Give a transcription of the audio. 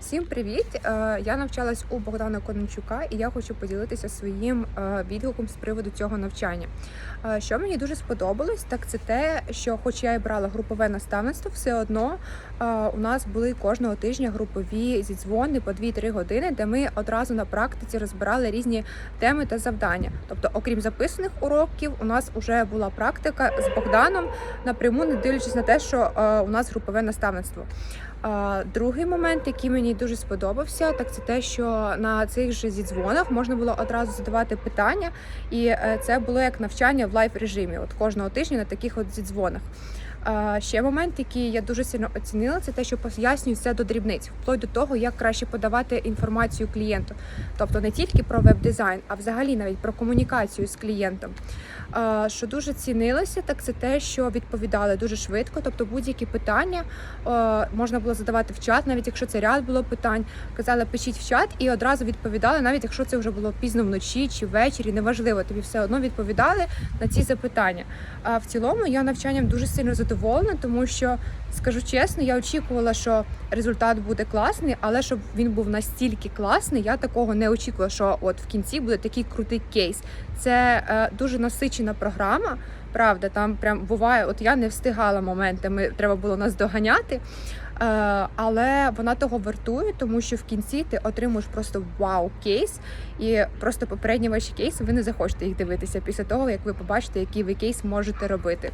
Всім привіт! Е, Я навчалась у Богдана Конончука, і я хочу поділитися своїм е, відгуком з приводу цього навчання. Е, Що мені дуже сподобалось, так це те, що, хоч я і брала групове наставництво, все одно у нас були кожного тижня групові зідзвони по 2-3 години, де ми одразу на практиці розбирали різні теми та завдання. Тобто, окрім записаних уроків, у нас вже була практика з Богданом напряму, не дивлячись на те, що у нас групове наставництво. Другий момент, який мені дуже сподобався, так це те, що на цих же зідзвонах можна було одразу задавати питання, і е, це було як навчання в лайв режимі, от кожного тижня на таких от зідзвонах. Ще момент, який я дуже сильно оцінила, це те, що пояснюють все до дрібниць, вплоть до того, як краще подавати інформацію клієнту, тобто не тільки про веб-дизайн, а взагалі навіть про комунікацію з клієнтом. Що дуже цінилося, так це те, що відповідали дуже швидко, тобто будь-які питання можна було задавати в чат, навіть якщо це ряд було питань, казали пишіть в чат і одразу відповідали, навіть якщо це вже було пізно вночі чи ввечері, неважливо, тобі все одно відповідали на ці запитання. А в цілому я навчанням дуже сильно задоволена, тому що скажу чесно, я очікувала, що результат буде класний, але щоб він був настільки класний, я такого не очікувала, що от в кінці буде такий крутий кейс. Це е, дуже насичена програма. Правда, там прям буває, от я не встигала моментами, треба було нас доганяти. Е, але вона того вартує, тому що в кінці ти отримуєш просто вау кейс, і просто попередні ваші кейси ви не захочете їх дивитися після того, як ви побачите, який ви кейс можете робити.